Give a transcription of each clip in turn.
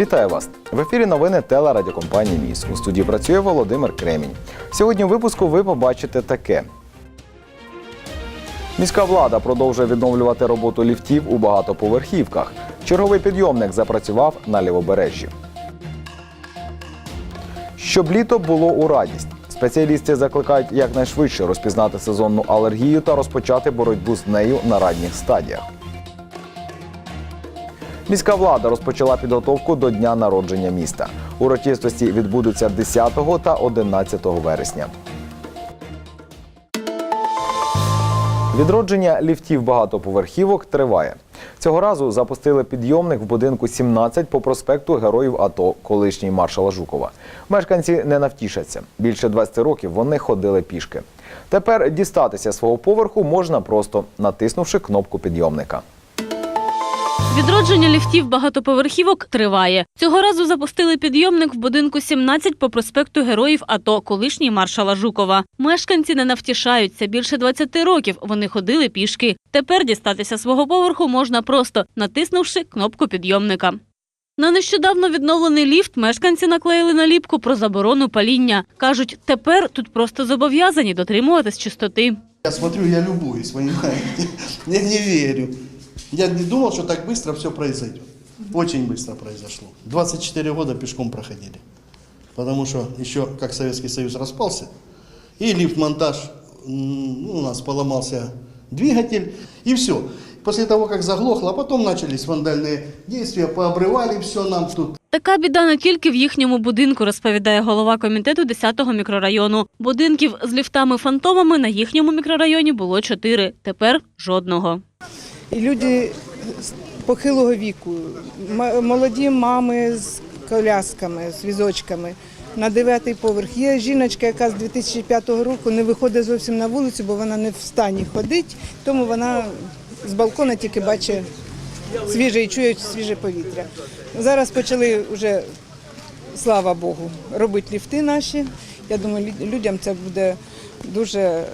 Вітаю вас! В ефірі новини телерадіокомпанії Міс. У студії працює Володимир Кремінь. Сьогодні у випуску ви побачите таке. Міська влада продовжує відновлювати роботу ліфтів у багатоповерхівках. Черговий підйомник запрацював на лівобережжі. Щоб літо було у радість. Спеціалісти закликають якнайшвидше розпізнати сезонну алергію та розпочати боротьбу з нею на ранніх стадіях. Міська влада розпочала підготовку до дня народження міста. Урочистості відбудуться 10 та 11 вересня. Відродження ліфтів багатоповерхівок триває. Цього разу запустили підйомник в будинку 17 по проспекту Героїв АТО, колишній маршала Жукова. Мешканці не навтішаться. Більше 20 років вони ходили пішки. Тепер дістатися свого поверху можна просто натиснувши кнопку підйомника. Відродження ліфтів багатоповерхівок триває. Цього разу запустили підйомник в будинку 17 по проспекту Героїв АТО, колишній маршала Жукова. Мешканці не навтішаються. Більше 20 років вони ходили пішки. Тепер дістатися свого поверху можна просто натиснувши кнопку підйомника. На нещодавно відновлений ліфт мешканці наклеїли наліпку про заборону паління. Кажуть, тепер тут просто зобов'язані дотримуватись чистоти. Я смотрю, я любуюсь, понимаете? Я не верю. Я не думал, что так быстро все произойдет. Очень быстро произошло. 24 года пешком проходили. Потому что еще как Советский Союз распался, и лифт-монтаж, м, ну, у нас поломался двигатель, и все. После того, как заглохло, а потом начались вандальные действия, пообрывали все нам тут. Така біда не тільки в їхньому будинку, розповідає голова комітету 10-го мікрорайону. Будинків з ліфтами-фантомами на їхньому мікрорайоні було чотири. Тепер жодного. І люди похилого віку, молоді мами з колясками, з візочками. На дев'ятий поверх є жіночка, яка з 2005 року не виходить зовсім на вулицю, бо вона не в стані ходити, тому вона з балкона тільки бачить свіже і чує свіже повітря. Зараз почали вже, слава Богу, робити ліфти наші. Я думаю, людям це буде дуже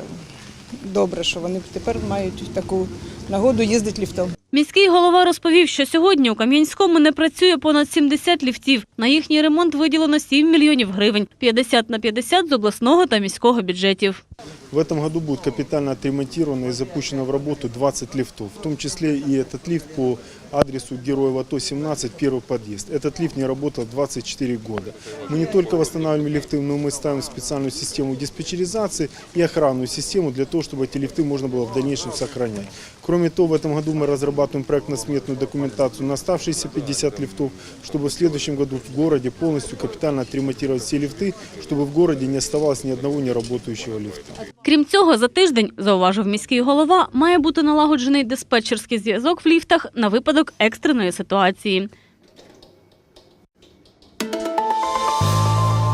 добре, що вони тепер мають таку нагоду їздити ліфтом. Міський голова розповів, що сьогодні у Кам'янському не працює понад 70 ліфтів. На їхній ремонт виділено 7 мільйонів гривень, 50 на 50 з обласного та міського бюджетів. В этом году будет капитально отремонтировано и запущено в работу 20 лифтов, в том числе и этот лифт по адресу Героев АТО 17, первый подъезд. Этот лифт не работал 24 года. Мы не только восстанавливаем лифты, но мы ставим специальную систему диспетчеризации и охранную систему для того, чтобы эти лифты можно было в дальнейшем сохранять. Кроме того, в этом году мы разрабатываем проектно-сметную документацию на оставшиеся 50 лифтов, чтобы в следующем году в городе полностью капитально отремонтировать все лифты, чтобы в городе не оставалось ни одного неработающего лифта. Крім цього, за тиждень, зауважив міський голова, має бути налагоджений диспетчерський зв'язок в ліфтах на випадок екстреної ситуації.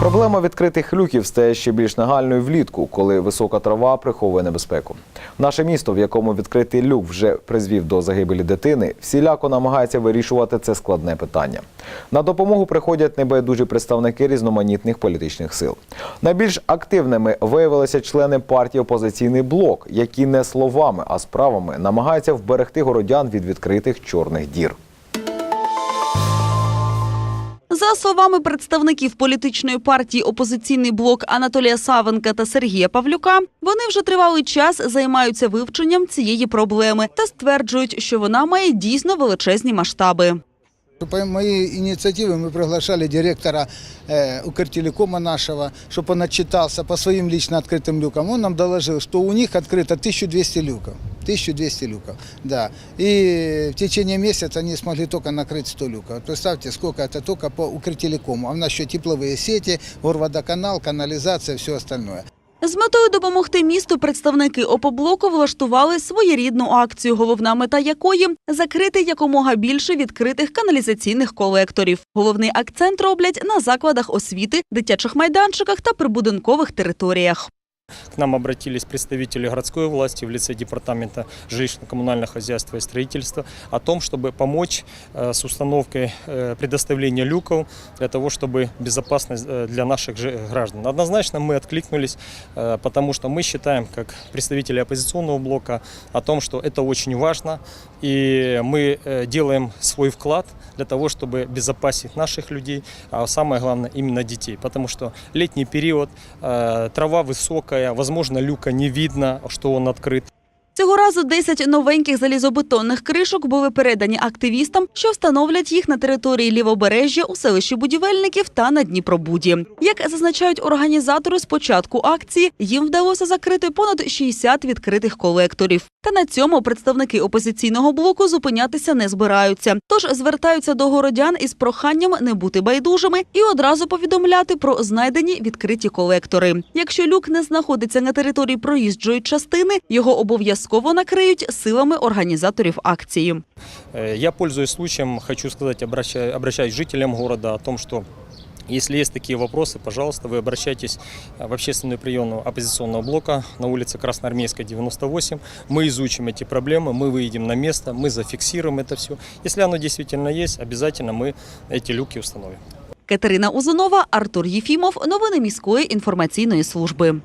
Проблема відкритих люків стає ще більш нагальною влітку, коли висока трава приховує небезпеку. Наше місто, в якому відкритий люк вже призвів до загибелі дитини, всіляко намагається вирішувати це складне питання. На допомогу приходять небайдужі представники різноманітних політичних сил. Найбільш активними виявилися члени партії Опозиційний блок, які не словами, а справами намагаються вберегти городян від відкритих чорних дір. За словами представників політичної партії «Опозиційний блок» Анатолія Савенка та Сергія Павлюка, вони вже тривалий час займаються вивченням цієї проблеми та стверджують, що вона має дійсно величезні масштаби. По моей инициативе мы приглашали директора э, Укртелекома нашего, чтобы он отчитался по своим лично открытым люкам. Он нам доложил, что у них открыто 1200 люков. 1200 люков, да. И в течение месяца они смогли только накрыть 100 люков. Вот представьте, сколько это только по Укртелекому. А у нас еще тепловые сети, горводоканал, канализация, все остальное. З метою допомогти місту представники «Опоблоку» влаштували своєрідну акцію, головна мета якої – закрити якомога більше відкритих каналізаційних колекторів. Головний акцент роблять на закладах освіти, дитячих майданчиках та прибудинкових територіях. К нам обратились представители городской власти в лице Департамента жилищно-коммунального хозяйства и строительства о том, чтобы помочь э, с установкой э, предоставления люков для того, чтобы безопасность э, для наших граждан. Однозначно мы откликнулись, потому что мы считаем, как представители оппозиционного блока, о том, что это очень важно, и мы делаем свой вклад для того, чтобы безопасить наших людей, а самое главное именно детей, потому что летний период, трава высокая, возможно, люка не видно, что он открыт. Цього разу 10 новеньких залізобетонних кришок були передані активістам, що встановлять їх на території лівобережжя у селищі Будівельників та на Дніпробуді. Як зазначають організатори з початку акції, їм вдалося закрити понад 60 відкритих колекторів. Та на цьому представники опозиційного блоку зупинятися не збираються. Тож звертаються до городян із проханням не бути байдужими і одразу повідомляти про знайдені відкриті колектори. Якщо люк не знаходиться на території проїжджої частини, його обов'язково накриють силами організаторів акції. Э, Я, пользуясь случаем, хочу сказать, обращаюсь, обращаюсь к жителям города о том, что если есть такие вопросы, пожалуйста, вы обращайтесь э, в общественную приемную оппозиционного блока на улице Красноармейская, 98. Мы изучим эти проблемы, мы выйдем на место, мы зафиксируем это все. Если оно действительно есть, обязательно мы эти люки установим. Катерина Узунова, Артур Єфімов. Новини міської інформаційної служби.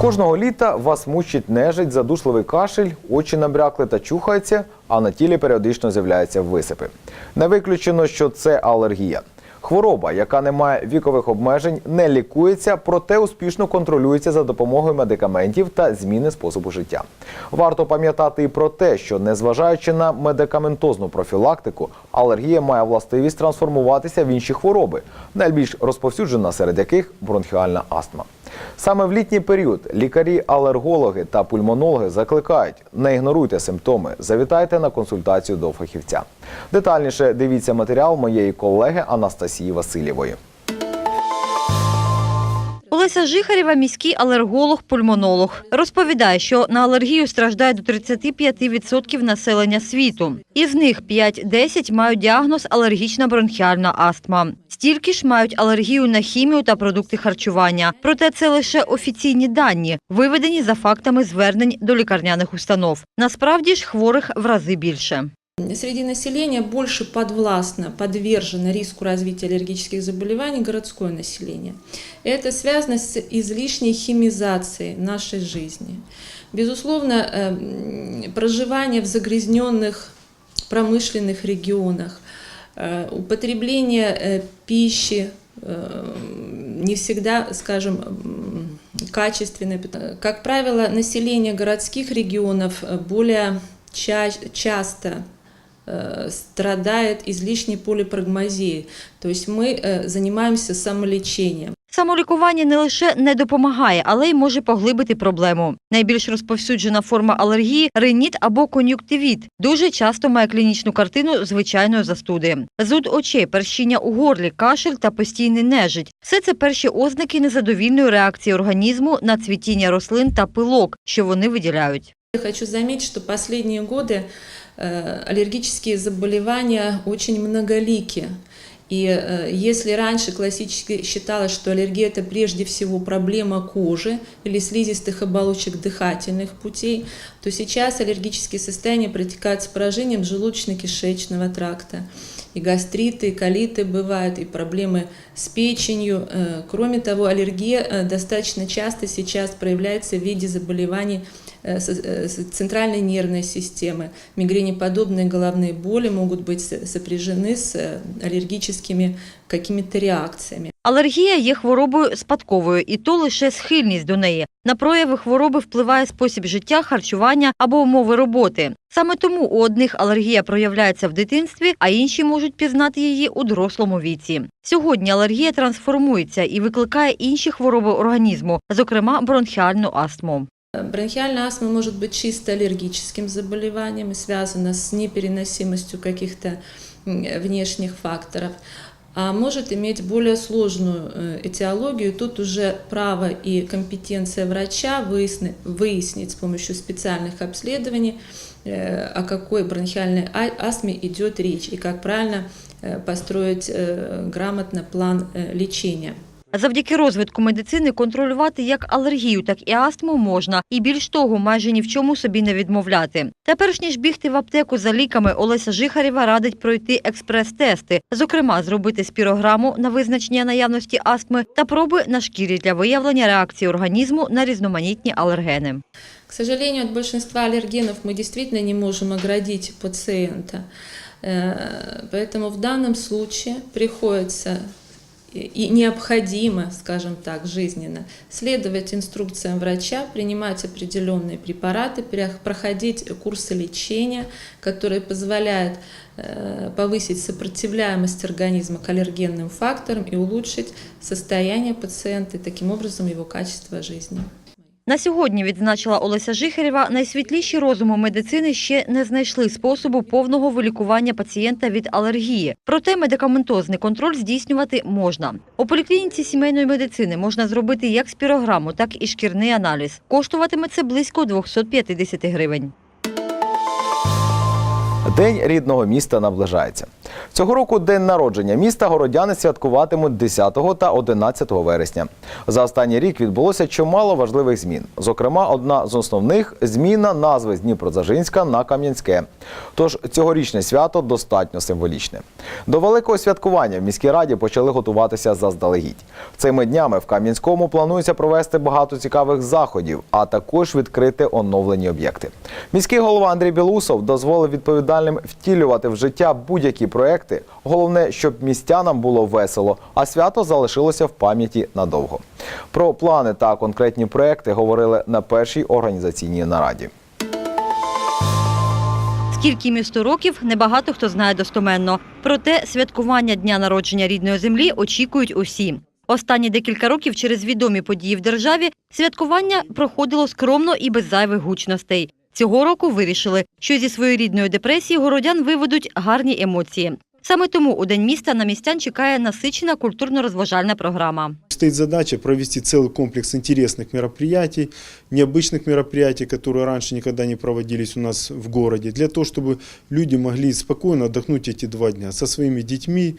Кожного літа вас мучить нежить, задушливий кашель, очі набрякли та чухаються, а на тілі періодично з'являються висипи. Не виключено, що це алергія. Хвороба, яка не має вікових обмежень, не лікується, проте успішно контролюється за допомогою медикаментів та зміни способу життя. Варто пам'ятати і про те, що незважаючи на медикаментозну профілактику, алергія має властивість трансформуватися в інші хвороби, найбільш розповсюджена серед яких бронхіальна астма. Саме в літній період лікарі, алергологи та пульмонологи закликають: не ігноруйте симптоми, завітайте на консультацію до фахівця. Детальніше дивіться матеріал моєї колеги Анастасії Васильєвої. Олеся Жихарєва – міський алерголог-пульмонолог. Розповідає, що на алергію страждає до 35% населення світу. Із них 5-10 мають діагноз алергічна бронхіальна астма. Стільки ж мають алергію на хімію та продукти харчування. Проте це лише офіційні дані, виведені за фактами звернень до лікарняних установ. Насправді ж хворих в рази більше. Среди населения больше подвластно, подвержено риску развития аллергических заболеваний городское население. Это связано с излишней химизацией нашей жизни. Безусловно, эм, проживание в загрязненных промышленных регионах, э, употребление э, пищи э, не всегда, скажем, м, качественной. Как правило, население городских регионов э, более ча- часто страдает излишней полипрагмазией. То есть мы э, занимаемся самолечением. Самолікування не лише не допомагає, але й може поглибити проблему. Найбільш розповсюджена форма алергії – риніт або кон'юктивіт. Дуже часто має клінічну картину звичайної застуди. Зуд очей, першіння у горлі, кашель та постійний нежить – все це перші ознаки незадовільної реакції організму на цвітіння рослин та пилок, що вони виділяють. Я хочу заметить, что последние годы э, аллергические заболевания очень многолики. И э, если раньше классически считалось, что аллергия это прежде всего проблема кожи или слизистых оболочек дыхательных путей, то сейчас аллергические состояния протекают с поражением желудочно-кишечного тракта. И гастриты, и колиты бывают, и проблемы с печенью. Э, Кроме того, аллергия э, достаточно часто сейчас проявляется в виде заболеваний э, э, центральной нервной системы. Мигренеподобные головные боли могут быть со- сопряжены с э, аллергическими какими-то реакциями. Алергія є хворобою спадковою, і то лише схильність до неї. На прояви хвороби впливає спосіб життя, харчування або умови роботи. Саме тому у одних алергія проявляється в дитинстві, а інші можуть пізнати її у дорослому віці. Сьогодні алергія трансформується і викликає інші хвороби організму, зокрема бронхіальну астму. Бронхиальная астма может быть чисто аллергическим заболеванием и связана с непереносимостью каких-то внешних факторов, а может иметь более сложную э, этиологию. Тут уже право и компетенция врача выясни- выяснить с помощью специальных обследований, э, о какой бронхиальной а- астме идет речь и как правильно э, построить грамотно план лечения. Завдяки розвитку медицини контролювати як алергію, так і астму можна, і більш того, майже ні в чому собі не відмовляти. Та перш ніж бігти в аптеку за ліками, Олеся Жихарєва радить пройти експрес-тести, зокрема, зробити спірограму на визначення наявності астми та проби на шкірі для виявлення реакції організму на різноманітні алергени. К сожалению, от большинства аллергенов мы действительно не можем оградить пациента. Э, Поэтому в данном случае приходится и- и необходимо, скажем так, жизненно, следовать инструкциям врача, принимать определенные препараты, прях- проходить курсы лечения, которые позволяют э, повысить сопротивляемость организма к аллергенным факторам и улучшить состояние пациента и таким образом его качество жизни. На сьогодні, відзначила Олеся Жихарєва, найсвітліші розуму медицини ще не знайшли способу повного вилікування пацієнта від алергії. Проте медикаментозний контроль здійснювати можна. У поліклініці сімейної медицини можна зробити як спірограму, так і шкірний аналіз. Коштуватиме це близько 250 гривень. День рідного міста наближається. Цього року день народження міста городяни святкуватимуть 10 та 11 вересня. За останній рік відбулося чимало важливих змін. Зокрема, одна з основних зміна назви з Дніпродзержинська на Кам'янське. Тож цьогорічне свято достатньо символічне. До великого святкування в міській раді почали готуватися заздалегідь. Цими днями в Кам'янському планується провести багато цікавих заходів, а також відкрити оновлені об'єкти. Міський голова Андрій Білусов дозволив відповідальним втілювати в життя будь-які проекти. Головне, щоб містянам було весело, а свято залишилося в пам'яті надовго. Про плани та конкретні проекти говорили на першій організаційній нараді. Скільки місту років, небагато хто знає достоменно. Проте святкування дня народження рідної землі очікують усі. Останні декілька років через відомі події в державі святкування проходило скромно і без зайвих гучностей. Цього року вирішили, що зі своєї рідної депресії городян виведуть гарні емоції. Саме тому у день міста на містян чекає насичена культурно-розважальна програма. Стоит задача провести целый комплекс интересных мероприятий, необычных мероприятий, которые раньше никогда не проводились у нас в городе, для того, чтобы люди могли спокойно отдохнуть эти два дня со своими детьми,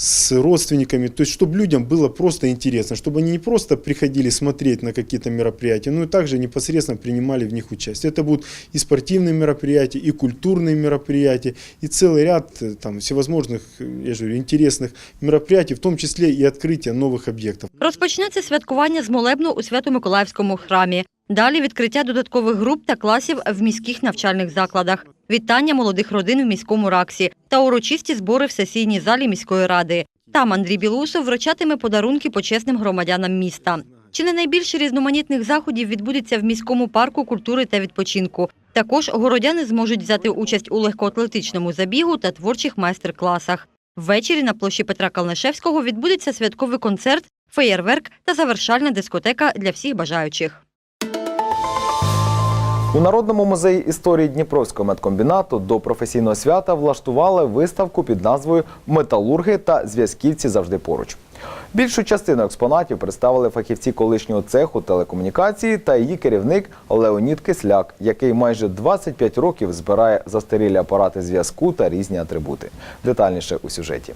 с родственниками, то есть чтобы людям было просто интересно, чтобы они не просто приходили смотреть на какие-то мероприятия, но и также непосредственно принимали в них участие. Это будут и спортивные мероприятия, и культурные мероприятия, и целый ряд э, там, всевозможных, э, я же говорю, интересных мероприятий, в том числе и открытие новых объектов. Розпочнеться святкування з молебну у Свято-Миколаївському храмі. Далі відкриття додаткових груп та класів в міських навчальних закладах, вітання молодих родин в міському раксі та урочисті збори в сесійній залі міської ради. Там Андрій Білусов вручатиме подарунки почесним громадянам міста. Чи не найбільше різноманітних заходів відбудеться в міському парку культури та відпочинку. Також городяни зможуть взяти участь у легкоатлетичному забігу та творчих майстер-класах. Ввечері на площі Петра Калнишевського відбудеться святковий концерт, феєрверк та завершальна дискотека для всіх бажаючих. У Народному музеї історії Дніпровського медкомбінату до професійного свята влаштували виставку під назвою Металурги та зв'язківці завжди поруч. Більшу частину експонатів представили фахівці колишнього цеху телекомунікації та її керівник Леонід Кисляк, який майже 25 років збирає застарілі апарати зв'язку та різні атрибути. Детальніше у сюжеті.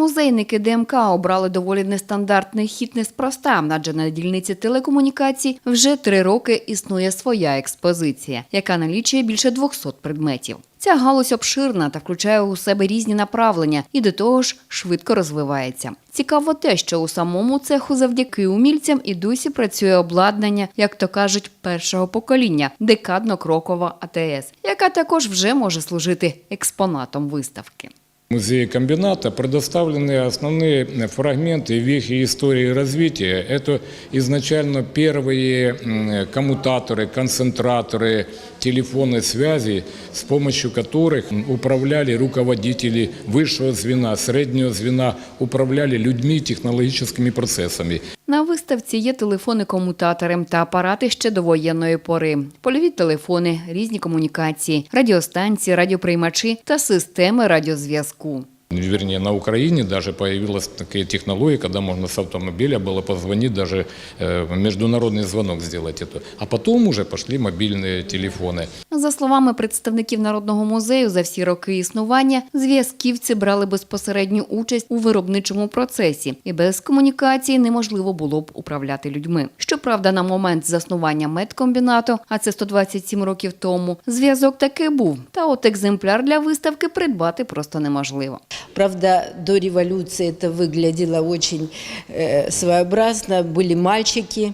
Музейники ДМК обрали доволі нестандартний хід неспроста, адже на дільниці телекомунікацій вже три роки існує своя експозиція, яка налічує більше 200 предметів. Ця галузь обширна та включає у себе різні направлення і до того ж швидко розвивається. Цікаво те, що у самому цеху завдяки умільцям і досі працює обладнання, як то кажуть, першого покоління декадно-крокова АТС, яка також вже може служити експонатом виставки. Музее комбината предоставлены основные фрагменты вехи истории развития. Это изначально первые коммутаторы, концентраторы, телефонной связи, с помощью которых управляли руководители высшего звена, среднего звена, управляли людьми, технологическими процессами. На виставці є телефони-комутатори та апарати ще до воєнної пори, польові телефони, різні комунікації, радіостанції, радіоприймачі та системи радіозв'язку. Вернее, на Украине даже появилась такая технология, когда можно с автомобиля было позвонить, даже э, международный звонок сделать это. А потом уже пошли мобильные телефоны. За словами представників Народного музею, за всі роки існування зв'язківці брали безпосередню участь у виробничому процесі, і без комунікації неможливо було б управляти людьми. Щоправда, на момент заснування медкомбінату, а це 127 років тому, зв'язок таки був. Та от екземпляр для виставки придбати просто неможливо. Правда, до революции это выглядело очень э, своеобразно. Были мальчики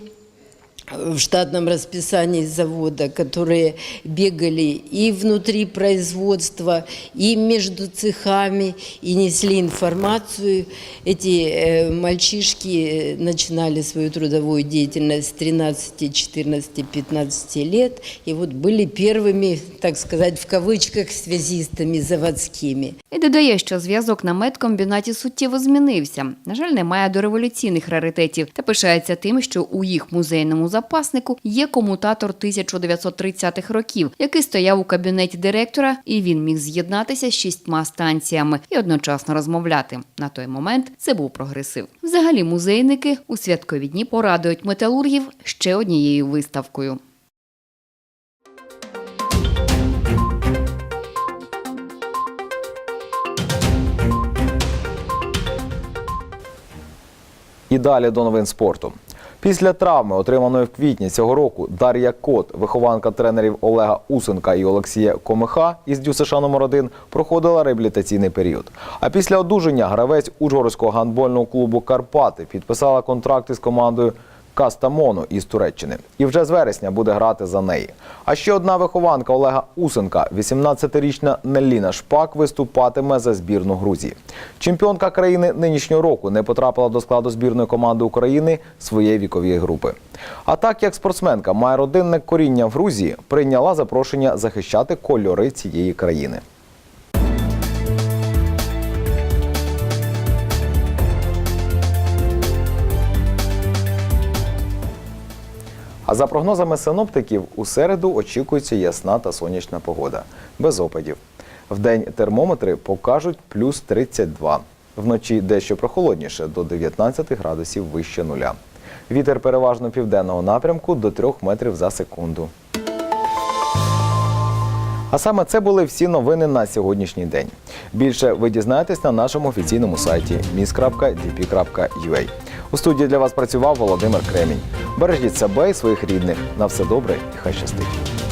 в штатном расписании завода, которые бегали и внутри производства, и между цехами, и несли информацию. Эти э, мальчишки э, начинали свою трудовую деятельность с 13, 14, 15 лет, и вот были первыми, так сказать, в кавычках, связистами заводскими. І додає, що зв'язок на медкомбінаті суттєво змінився. На жаль, немає дореволюційних раритетів та пишається тим, що у їх музейному запаснику є комутатор 1930-х років, який стояв у кабінеті директора, і він міг з'єднатися з шістьма станціями і одночасно розмовляти. На той момент це був прогресив. Взагалі, музейники у святкові дні порадують металургів ще однією виставкою. І далі до новин спорту. Після травми, отриманої в квітні цього року, Дар'я Кот, вихованка тренерів Олега Усенка і Олексія Комиха із ДЮСШ номер 1 проходила реабілітаційний період. А після одужання гравець Ужгородського гандбольного клубу Карпати підписала контракти з командою Кастамону із Туреччини. І вже з вересня буде грати за неї. А ще одна вихованка Олега Усенка, 18-річна Неліна Шпак, виступатиме за збірну Грузії. Чемпіонка країни нинішнього року не потрапила до складу збірної команди України своєї вікової групи. А так як спортсменка має родинне коріння в Грузії, прийняла запрошення захищати кольори цієї країни. За прогнозами синоптиків, у середу очікується ясна та сонячна погода, без опадів. Вдень термометри покажуть плюс 32. Вночі дещо прохолодніше до 19 градусів вище нуля. Вітер переважно південного напрямку до 3 метрів за секунду. А саме це були всі новини на сьогоднішній день. Більше ви дізнаєтесь на нашому офіційному сайті mis.dp.ua. У студії для вас працював Володимир Кремінь. Бережіть себе і своїх рідних. На все добре і хай щастить.